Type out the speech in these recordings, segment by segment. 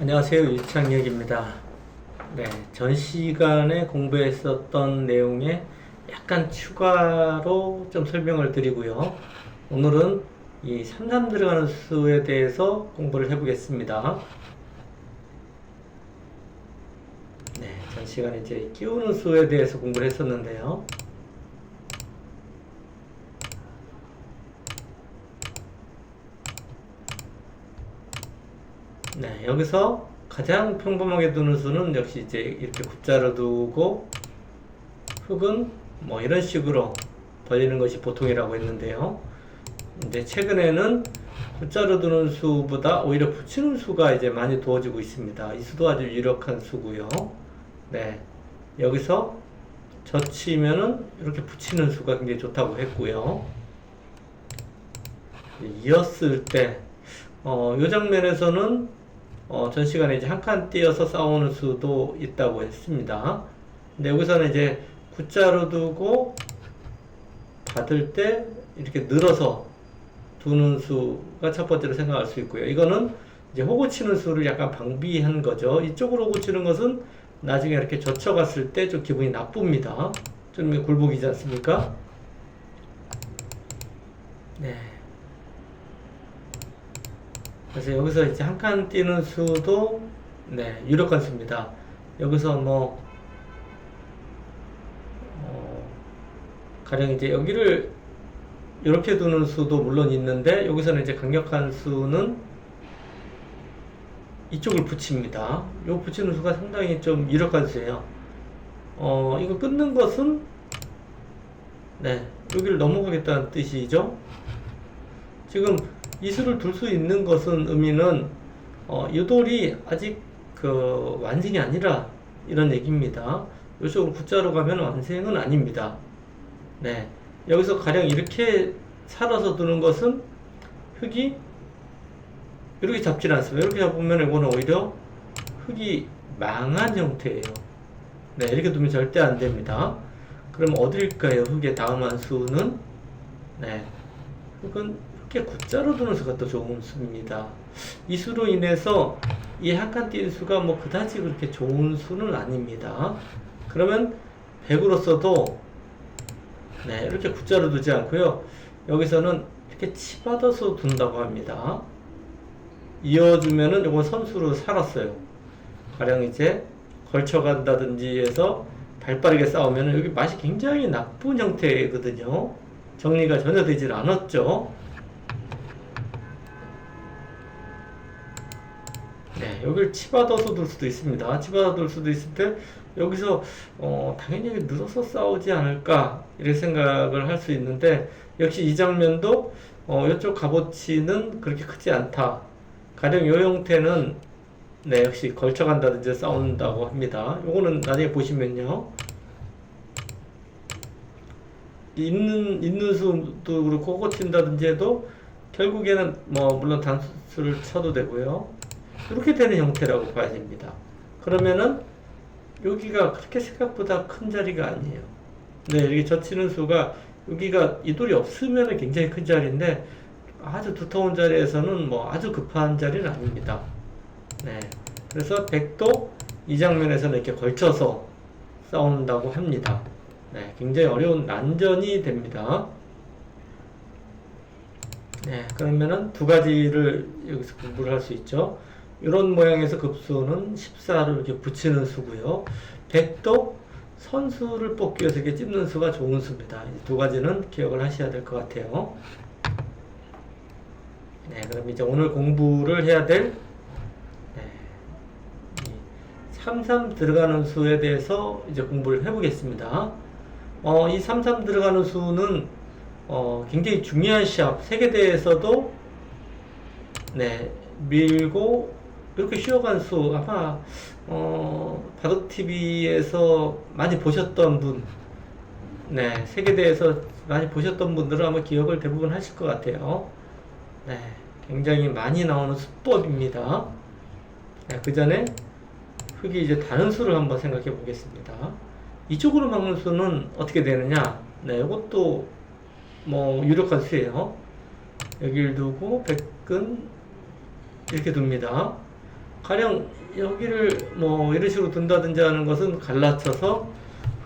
안녕하세요. 유창혁입니다. 네, 전 시간에 공부했었던 내용에 약간 추가로 좀 설명을 드리고요. 오늘은 이33 들어가는 수에 대해서 공부를 해보겠습니다. 네, 전 시간에 이제 끼우는 수에 대해서 공부를 했었는데요. 네, 여기서 가장 평범하게 두는 수는 역시 이제 이렇게 굿자로 두고 흙은 뭐 이런 식으로 벌리는 것이 보통이라고 했는데요. 이제 최근에는 굿자로 두는 수보다 오히려 붙이는 수가 이제 많이 두어지고 있습니다. 이 수도 아주 유력한 수고요. 네, 여기서 젖히면은 이렇게 붙이는 수가 굉장히 좋다고 했고요. 이었을 때, 어, 이 장면에서는 어, 전 시간에 이제 한 칸 띄어서 싸우는 수도 있다고 했습니다. 근데 여기서는 이제 굿자로 두고 받을 때 이렇게 늘어서 두는 수가 첫 번째로 생각할 수 있고요. 이거는 이제 호구 치는 수를 약간 방비한 거죠. 이쪽으로 호구 치는 것은 나중에 이렇게 젖혀갔을 때 좀 기분이 나쁩니다. 좀 굴복이지 않습니까? 네. 그래서 여기서 이제 한칸 띄는 수도 네 유력한 수입니다. 여기서 뭐 어, 가령 이제 여기를 이렇게 두는 수도 물론 있는데 여기서는 이제 강력한 수는 이쪽을 붙입니다. 요 붙이는 수가 상당히 좀 유력한 수예요. 어 이거 끊는 것은 네 여기를 넘어가겠다는 뜻이죠. 지금 이수를 둘 수 있는 것은 의미는 어, 유돌이 아직 그 완성이 아니라 이런 얘기입니다. 이쪽으로 굿자로 가면 완성은 아닙니다. 네. 여기서 가령 이렇게 살아서 두는 것은 흙이 이렇게 잡질 않습니다. 이렇게 잡으면 이거는 오히려 흙이 망한 형태예요. 네, 이렇게 두면 절대 안 됩니다. 그럼 어딜까요? 흙의 다음 한 수는? 네. 흙은 이렇게 굿자로 두는 수가 더 좋은 수입니다. 이 수로 인해서 이 한칸 띄는 수가 뭐 그다지 그렇게 좋은 수는 아닙니다. 그러면 100으로서도 네, 이렇게 굿자로 두지 않고요. 여기서는 이렇게 치받아서 둔다고 합니다. 이어주면은 이건 선수로 살았어요. 가령 이제 걸쳐간다든지 해서 발 빠르게 싸우면은 여기 맛이 굉장히 나쁜 형태거든요. 정리가 전혀 되질 않았죠. 네, 여기를 치받아서 둘 수도 있습니다. 치받아 둘 수도 있을 때 여기서 어, 당연히 늘어서 싸우지 않을까 이렇게 생각을 할 수 있는데 역시 이 장면도 어, 이쪽 값어치는 그렇게 크지 않다. 가령 이 형태는 네, 역시 걸쳐간다든지 싸운다고 합니다. 요거는 나중에 보시면요. 있는, 있는 수도 그렇고, 호고 튄다든지 해도, 결국에는 뭐, 물론 단수를 쳐도 되고요. 이렇게 되는 형태라고 봐야 됩니다. 그러면은, 여기가 그렇게 생각보다 큰 자리가 아니에요. 네, 이렇게 젖히는 수가, 여기가 이 돌이 없으면 굉장히 큰 자리인데, 아주 두터운 자리에서는 뭐 아주 급한 자리는 아닙니다. 네. 그래서 백도 이 장면에서는 이렇게 걸쳐서 싸운다고 합니다. 네. 굉장히 어려운 난전이 됩니다. 네. 그러면은 두 가지를 여기서 공부를 할 수 있죠. 이런 모양에서 급수는 14를 이렇게 붙이는 수고요. 백도 선수를 뽑기 위해서 이렇게 찝는 수가 좋은 수입니다. 이두 가지는 기억을 하셔야 될 것 같아요. 네, 그럼 이제 오늘 공부를 해야 될 네, 33 들어가는 수에 대해서 이제 공부를 해보겠습니다. 어, 이 33 들어가는 수는 어, 굉장히 중요한 시합, 세계대회에서도 네, 밀고 이렇게 쉬어간 수 아마 어, 바둑 TV에서 많이 보셨던 분, 네, 세계대회에서 많이 보셨던 분들은 아마 기억을 대부분 하실 것 같아요. 네, 굉장히 많이 나오는 수법입니다. 네, 그 전에 흙이 이제 다른 수를 한번 생각해 보겠습니다. 이쪽으로 막는 수는 어떻게 되느냐? 네, 이것도 뭐 유력한 수예요. 여기를 두고 백근 이렇게 둡니다. 가령 여기를 뭐 이런 식으로 둔다든지 하는 것은 갈라쳐서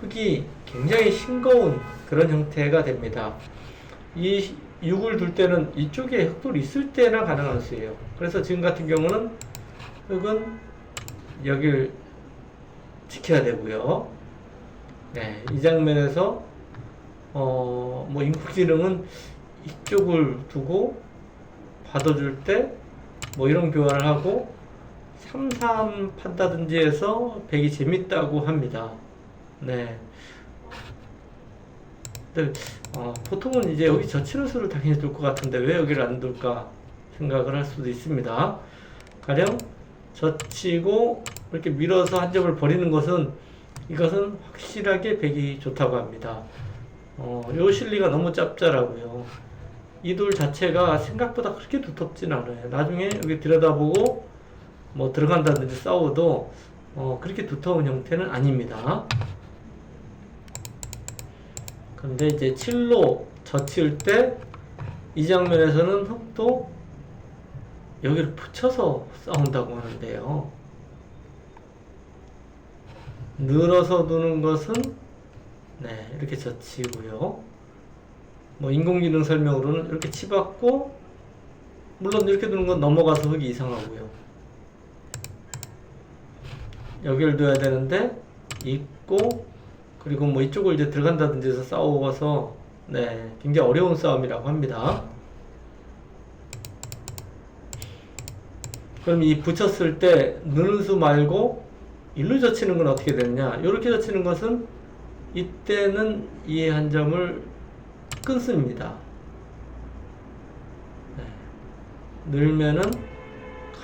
흙이 굉장히 싱거운 그런 형태가 됩니다. 이 6을 둘 때는 이쪽에 흙돌이 있을 때나 가능한 수예요. 그래서 지금 같은 경우는 흙은 여길 지켜야 되고요. 네, 이 장면에서 어, 뭐 인공지능은 이쪽을 두고 받아줄 때 뭐 이런 교환을 하고 3, 3 판다든지 해서 백이 재밌다고 합니다. 네. 근데 어, 보통은 이제 여기 젖히는 수를 당연히 둘 것 같은데 왜 여기를 안 둘까 생각을 할 수도 있습니다. 가령 젖히고 이렇게 밀어서 한 점을 버리는 것은 이것은 확실하게 백이 좋다고 합니다. 어, 요 실리가 너무 짭짤하고요. 이 돌 자체가 생각보다 그렇게 두텁진 않아요. 나중에 여기 들여다보고 뭐 들어간다든지 싸워도 어, 그렇게 두터운 형태는 아닙니다. 근데 이제 7로 젖힐 때 이 장면에서는 흙도 여기를 붙여서 싸운다고 하는데요. 늘어서 두는 것은 네, 이렇게 젖히고요. 뭐 인공지능 설명으로는 이렇게 치받고 물론 이렇게 두는 건 넘어가서 흙이 이상하고요. 여기를 둬야 되는데 있고 그리고 뭐 이쪽을 이제 들어간다든지 해서 싸워서 네, 굉장히 어려운 싸움이라고 합니다. 그럼 이 붙였을 때 느는 수 말고 일로 젖히는 건 어떻게 되느냐? 이렇게 젖히는 것은 이때는 이 한 점을 끊습니다. 네. 늘면은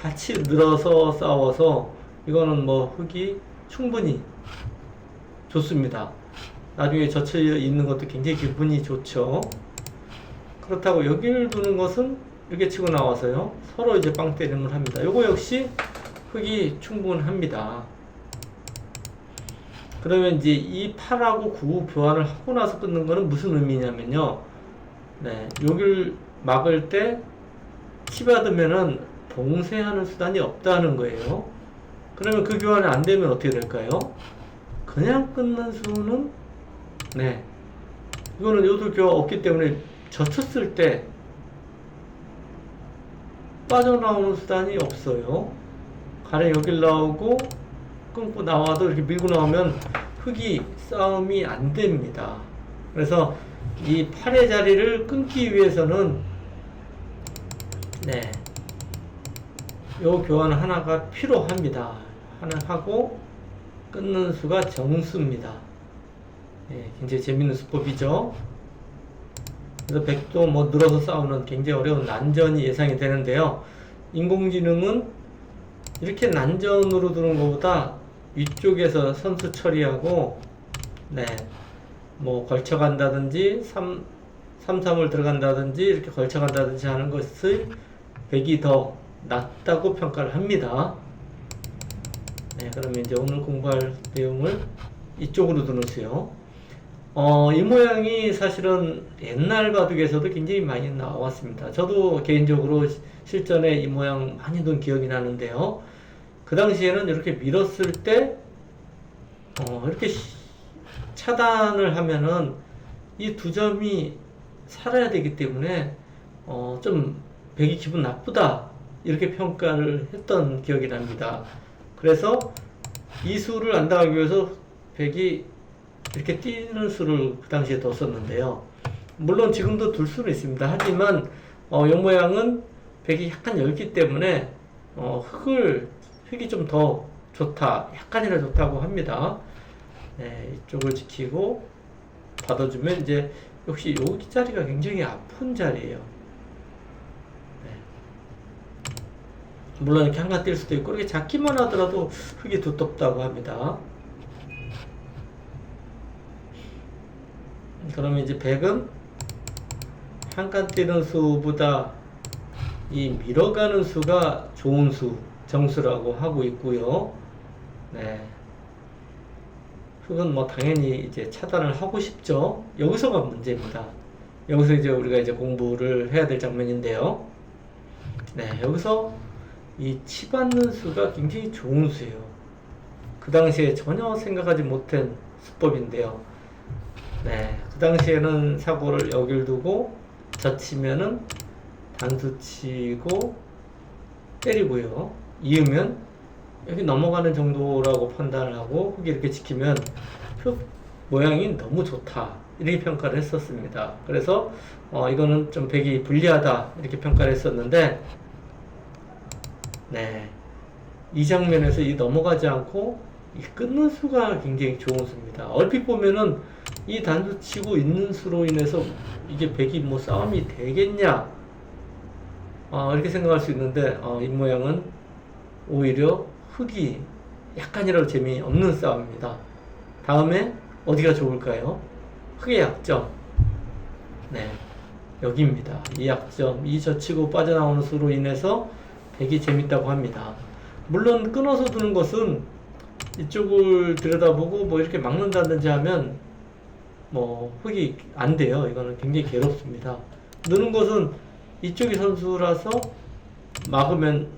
같이 늘어서 싸워서 이거는 뭐 흙이 충분히 좋습니다. 나중에 젖혀 있는 것도 굉장히 기분이 좋죠. 그렇다고 여기를 두는 것은 이렇게 치고 나와서요. 서로 이제 빵 때림을 합니다. 요거 역시 흙이 충분합니다. 그러면 이제 이 8하고 9 교환을 하고 나서 끊는 거는 무슨 의미냐면요. 네, 여기를 막을 때 치받으면은 봉쇄하는 수단이 없다는 거예요. 그러면 그 교환이 안 되면 어떻게 될까요? 그냥 끊는 수는 네 이거는 요도 교환 없기 때문에 젖혔을 때 빠져나오는 수단이 없어요. 가령 여길 나오고 끊고 나와도 이렇게 밀고 나오면 흙이 싸움이 안 됩니다. 그래서 이 팔의 자리를 끊기 위해서는 네. 요 교환 하나가 필요합니다. 하나 하고 끊는 수가 정수입니다. 예, 굉장히 재밌는 수법이죠. 그래서 백도 뭐 늘어서 싸우는 굉장히 어려운 난전이 예상이 되는데요. 인공지능은 이렇게 난전으로 두는 것보다 위쪽에서 선수 처리하고 네, 뭐 걸쳐간다든지 3, 3, 3을 들어간다든지 이렇게 걸쳐간다든지 하는 것을 백이 더 낫다고 평가를 합니다. 네, 그러면 이제 오늘 공부할 내용을 이쪽으로 두는수요. 어, 이 모양이 사실은 옛날 바둑에서도 굉장히 많이 나왔습니다. 저도 개인적으로 실전에 이 모양 많이 둔 기억이 나는데요. 그 당시에는 이렇게 밀었을 때, 어, 이렇게 차단을 하면은 이 두 점이 살아야 되기 때문에, 어, 좀 백이 기분 나쁘다. 이렇게 평가를 했던 기억이 납니다. 그래서 이 수를 안 당하기 위해서 백이 이렇게 뛰는 수를 그 당시에 뒀었는데요. 물론 지금도 둘 수는 있습니다. 하지만 어, 이 모양은 백이 약간 얇기 때문에 어, 흙을 흙이 좀 더 좋다, 약간이라 좋다고 합니다. 네, 이쪽을 지키고 받아주면 이제 역시 여기 자리가 굉장히 아픈 자리예요. 물론 이렇게 한가 뛸 수도 있고 이렇게 작기만 하더라도 흙이 두텁다고 합니다. 그러면 이제 100은 한칸 뛰는 수보다 이 밀어가는 수가 좋은 수, 정수라고 하고 있고요. 네. 흙은 뭐 당연히 이제 차단을 하고 싶죠. 여기서가 문제입니다. 여기서 이제 우리가 이제 공부를 해야 될 장면인데요. 네, 여기서 이 치받는 수가 굉장히 좋은 수예요. 그 당시에 전혀 생각하지 못한 수법인데요. 네, 그 당시에는 사고를 여길 두고 젖히면은 단수 치고 때리고요. 이으면 여기 넘어가는 정도라고 판단을 하고 흙이 이렇게 지키면 표 모양이 너무 좋다 이렇게 평가를 했었습니다. 그래서 어, 이거는 좀 백이 불리하다 이렇게 평가를 했었는데 네. 이 장면에서 이 넘어가지 않고 이 끊는 수가 굉장히 좋은 수입니다. 얼핏 보면은 이 단수 치고 있는 수로 인해서 이게 백이 뭐 싸움이 되겠냐 어, 이렇게 생각할 수 있는데 어, 이 모양은 오히려 흙이 약간이라도 재미없는 싸움입니다. 다음에 어디가 좋을까요? 흙의 약점. 네, 여기입니다. 이 약점, 이 젖히고 빠져나오는 수로 인해서 되게 재밌다고 합니다. 물론 끊어서 두는 것은 이쪽을 들여다보고 뭐 이렇게 막는다든지 하면 뭐 흙이 안 돼요. 이거는 굉장히 괴롭습니다. 느는 것은 이쪽이 선수라서 막으면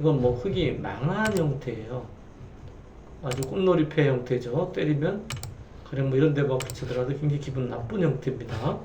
이건 뭐 흙이 망한 형태예요. 아주 꽃놀이패 형태죠. 때리면 그냥 뭐 이런 데만 붙이더라도 굉장히 기분 나쁜 형태입니다.